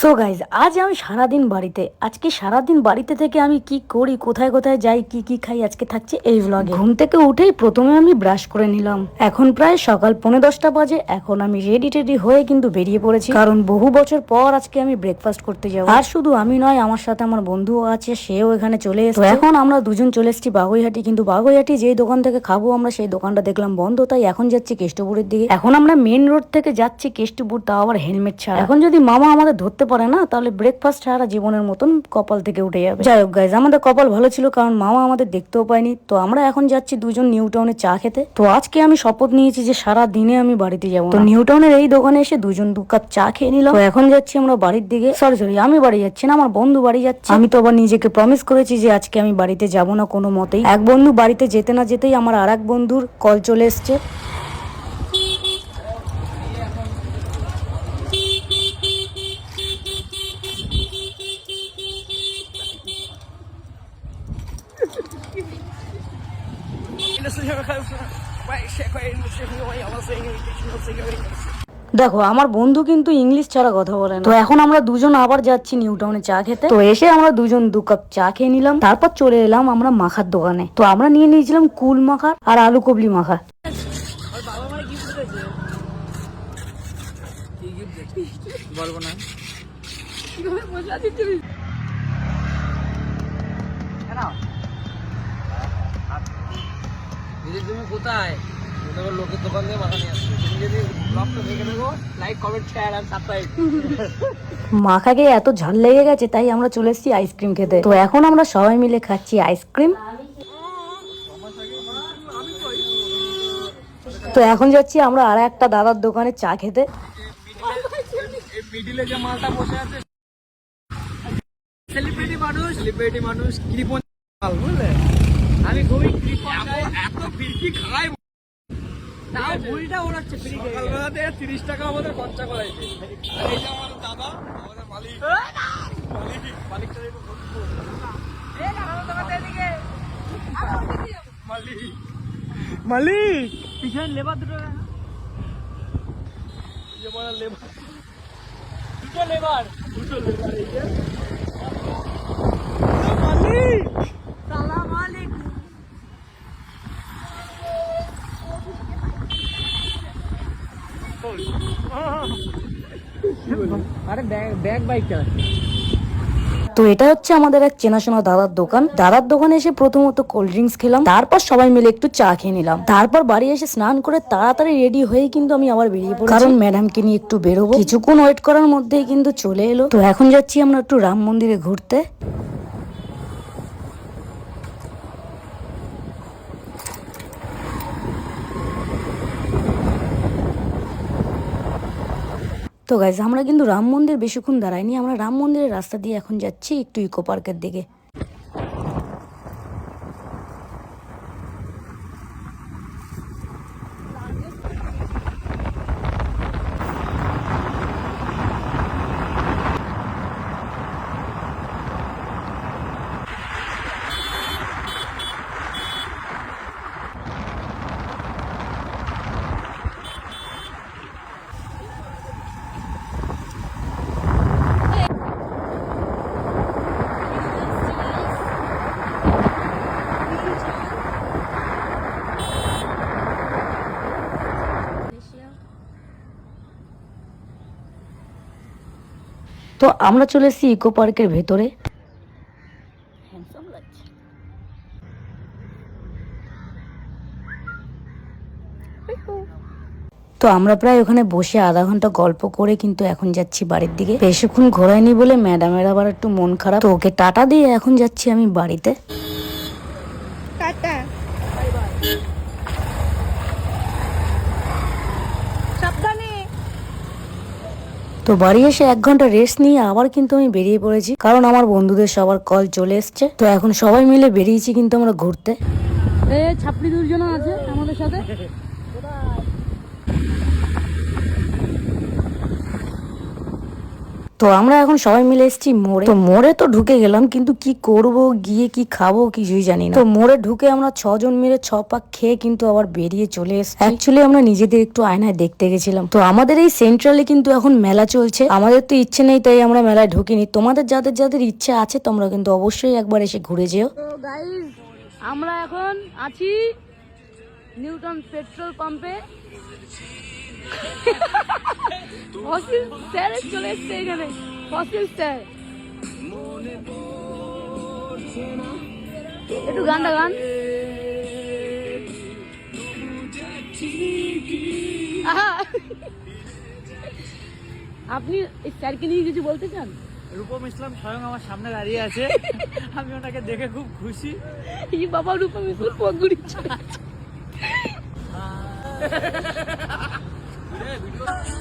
So guys আজ আমি সারাদিন বাড়িতে, আজকে সারাদিন বাড়িতে থেকে আমি কি করি, কোথায় কোথায় যাই, কি কি খাই, আজকে থাকছে এই ভ্লগে ঘুম থেকে উঠেই প্রথমে আমি ব্রাশ করে নিলাম। এখন প্রায় সকাল পৌনে দশটা বাজে, এখন আমি রেডি টেডি হয়ে কিন্তু বেরিয়ে পড়েছি। কারণ বহু বছর পর আজকে আমি ব্রেকফাস্ট করতে যাব। আর শুধু আমি নয়, আমার সাথে আমার বন্ধুও আছে, সেও এখানে চলে এসেছে। এখন আমরা দুজন চলে এসেছি বাগুইহাটি, কিন্তু বাগুইহাটি যেই দোকান থেকে খাব আমরা, সেই দোকানটা দেখলাম বন্ধ, তাই এখন যাচ্ছি কেষ্টপুরের দিকে। এখন আমরা মেন রোড থেকে যাচ্ছি কেষ্টপুর, তাও আবার হেলমেট ছাড়া। এখন যদি মামা আমাদের ধরতে পারে না তাহলে ব্রেকফাস্ট ছাড়া জীবনের মতন কপাল থেকে উঠে যাবে। যাই হোক গাইজ আমাদের কপাল ভালো ছিল কারণ মামা আমাদের দেখতেও পায়নি। তো আমরা এখন যাচ্ছি দুজন নিউ টাউনে চা খেতে। তো আজকে আমি শপথ নিয়েছি যে সারা দিনে আমি বাড়িতে যাব তো নিউ টাউনের এই দোকানে এসে দুজন দু কাপ চা খেয়ে নিলাম। তো এখন যাচ্ছি আমরা বাড়ির দিকে। সরি সরি আমি বাড়ি যাচ্ছি না আমার বন্ধু বাড়ি যাচ্ছে। আমি তো আবার নিজেকে প্রমিস করেছি যে আজকে আমি বাড়িতে যাব না কোনো মতেই। এক বন্ধু বাড়িতে যেতে না যেতেই আমার আর এক বন্ধুর কল চলে এসছে। দেখো, আমার বন্ধু কিন্তু ইংলিশ ছাড়া কথা বলে তো এখন আমরা দুজন আবার যাচ্ছি নিউ টাউনে চা খেতে। তো এসে আমরা দুজন দু কাপ চা খেয়ে নিলাম। তারপর চলে এলাম আমরা মাখার দোকানে। তো আমরা নিয়ে নিয়েছিলাম কুল মাখা আর আলু কবলি মাখা কোথায়? লোকের দোকান দিয়ে মাথা নিয়ে আসছো। তুমি যদি ব্লগটা দেখে দেখো লাইক কমেন্ট শেয়ার আর সাবস্ক্রাইব মাখাকে এত ঝাল লেগে গেছে তাই আমরা চলে এসেছি আইসক্রিম খেতে। তো এখন আমরা সবাই মিলে খাচ্ছি আইসক্রিম তো এখন যাচ্ছি আমরা আর একটা দাদার দোকানে চা খেতে। মিডিলে যে মালটা বসে আছে সেলিব্রিটি মানুষ সেলিব্রিটি মানুষ কৃপন মাল বুঝলে? আমি খুবই কৃপন এত ফিরকি খাই তাও ভুলটা ওড়াচ্ছে ফ্রি সকালবেলা থেকে তিরিশ টাকা আমাদের খরচা করাইছে। আর এই যে আমাদের দাদা আমাদের মালিক। মালিক মালিকটা একটু মালিক। মালিক! পিছনে লেবার দুটো যে বড় লেবার। দুটো লেবার। দুটো লেবার এই যে। মালিক! তো এটা হচ্ছে আমাদের এক চেনাশোনা দাদার দোকান। দাদার দোকানে এসে প্রথমত কোল্ড ড্রিঙ্কস খেলাম, তারপর সবাই মিলে একটু চা খেয়ে নিলাম। তারপর বাড়ি এসে স্নান করে তাড়াতাড়ি রেডি হয়ে কিন্তু আমি আবার বেরিয়ে পড়ি কারণ ম্যাডামকে নিয়ে একটু বেরোবো। কিছুক্ষণ ওয়েট করার মধ্যেই কিন্তু চলে এলো। তো এখন যাচ্ছি আমরা একটু রাম মন্দিরে ঘুরতে। তো গাইজ আমরা কিন্তু রাম মন্দির বেশিক্ষণ দাঁড়াইনি, আমরা রাম মন্দিরের রাস্তা দিয়ে এখন যাচ্ছি একটু ইকো পার্কের দিকে। তো আমরা চলে এসেছি ইকো পার্কের ভেতরে। তো আমরা প্রায় ওখানে বসে আধা ঘণ্টা গল্প করে কিন্তু এখন যাচ্ছি বাড়ির দিকে। বেশিক্ষণ ঘোরায়নি বলে ম্যাডামের আবার একটু মন খারাপ। তো ওকে টাটা দিয়ে এখন যাচ্ছি আমি বাড়িতে টাটা সাবধানে তো বাড়ি এসে এক ঘণ্টা রেস্ট নিয়ে আবার কিন্তু আমি বেরিয়ে পড়েছি। কারণ আমার বন্ধুদের সবার কল চলে এসছে। তো এখন সবাই মিলে বেরিয়েছি কিন্তু আমরা ঘুরতে। ছাপড়ি দুজন আছে আমাদের সাথে। তো আমরা এখন সবাই মিলে এসেছি মোড়ে। তো মোড়ে তো ঢুকে গেলাম, কিন্তু কি করব, গিয়ে কি খাব কিছুই জানি না। তো মোড়ে ঢুকে আমরা ছজন মিলে ছ পাক খেয়ে কিন্তু আবার বেরিয়ে চলে এসেছি। অ্যাকচুয়ালি আমরা নিজেদের একটু আয়নায় দেখতে গেছিলাম। তো আমাদের এই সেন্ট্রালে কিন্তু এখন মেলা চলছে। আমাদের তো ইচ্ছে নেই, তাই আমরা মেলায় ঢুকিনি। তোমাদের যাদের যাদের ইচ্ছে আছে, তোমরা কিন্তু অবশ্যই একবার এসে ঘুরে যেও। আমরা এখন আছি নিউটন পেট্রোল পাম্পে ফসিল স্যার চলে এসছে এখানে। Fossil sir. একটু গানটা গান। আহা। আপনি স্যারকে নিয়ে কিছু বলতে চান? রূপম ইসলাম স্বয়ং আমার সামনে দাঁড়িয়ে আছে। আমি ওনাকে দেখে খুব খুশি। বাবা রূপম মিশ্র পগুড়ি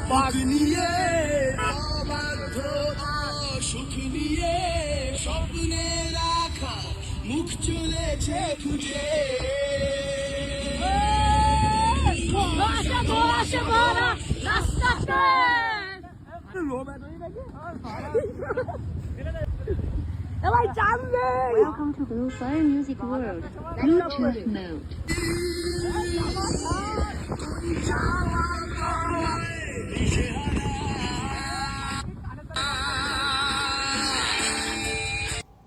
পাক নিয়ে সুখ নিয়ে স্বপ্নে রাখা মুখ চলেছে খুঁজে Nossa, nossa, bora! Nossa, Ela চান্দে Welcome to Blue Fire Music World. Bluetooth mode.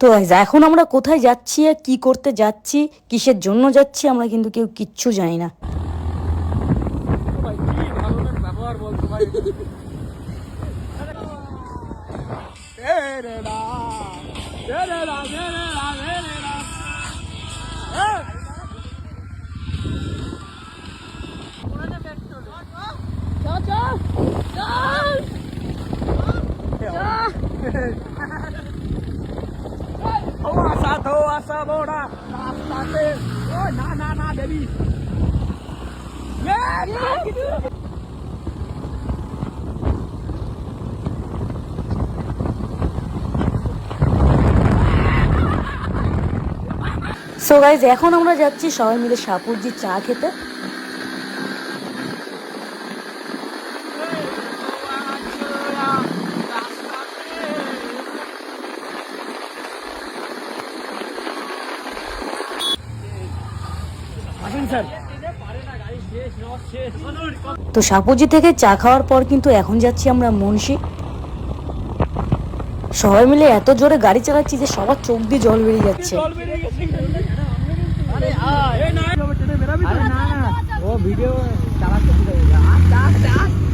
তো এখন আমরা কোথায় যাচ্ছি আর কি করতে যাচ্ছি কিসের জন্য যাচ্ছি আমরা কিন্তু কেউ কিচ্ছু জানি না। কি না রাস্তাতে। ও না না না সো গাইজ এখন আমরা যাচ্ছি সবাই মিলে সাপুরজি চা খেতে আসুন স্যার তো সাপুজি থেকে চা খাওয়ার পর কিন্তু এখন যাচ্ছি আমরা মুন্সি। সবাই মিলে এত জোরে গাড়ি চালাচ্ছি যে সবার চোখ দিয়ে জল বেরিয়ে যাচ্ছে। ভিডিও চালাতে ভুলে গেছে আস্তে আস্তে আস্তে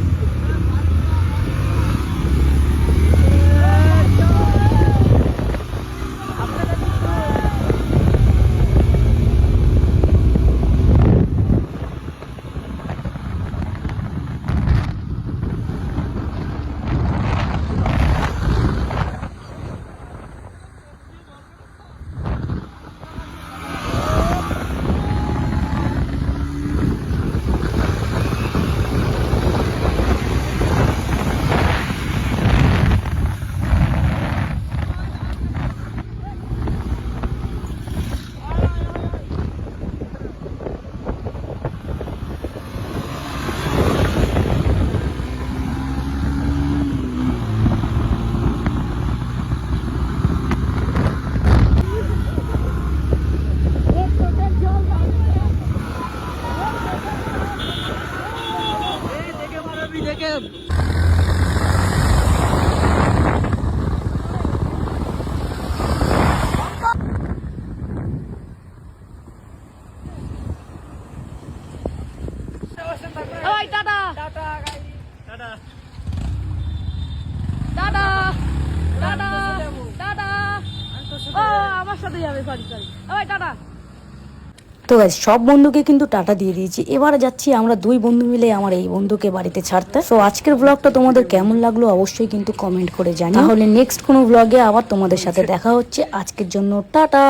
দেখে মারবি দেখে ওই tata tata tata tata tata tata ও আমার সাথে যাবে সরি সরি ওই টাটা। তো গাইজ সব বন্ধুকে কিন্তু টাটা দিয়ে দিয়েছি। এবার যাচ্ছি আমরা দুই বন্ধু মিলে আমার এই বন্ধুকে বাড়িতে ছাড়তে। তো আজকের ব্লগটা তোমাদের কেমন লাগল অবশ্যই কিন্তু কমেন্ট করে জানি তাহলে নেক্সট কোনো ব্লগে আবার তোমাদের সাথে দেখা হচ্ছে। আজকের জন্য টাটা।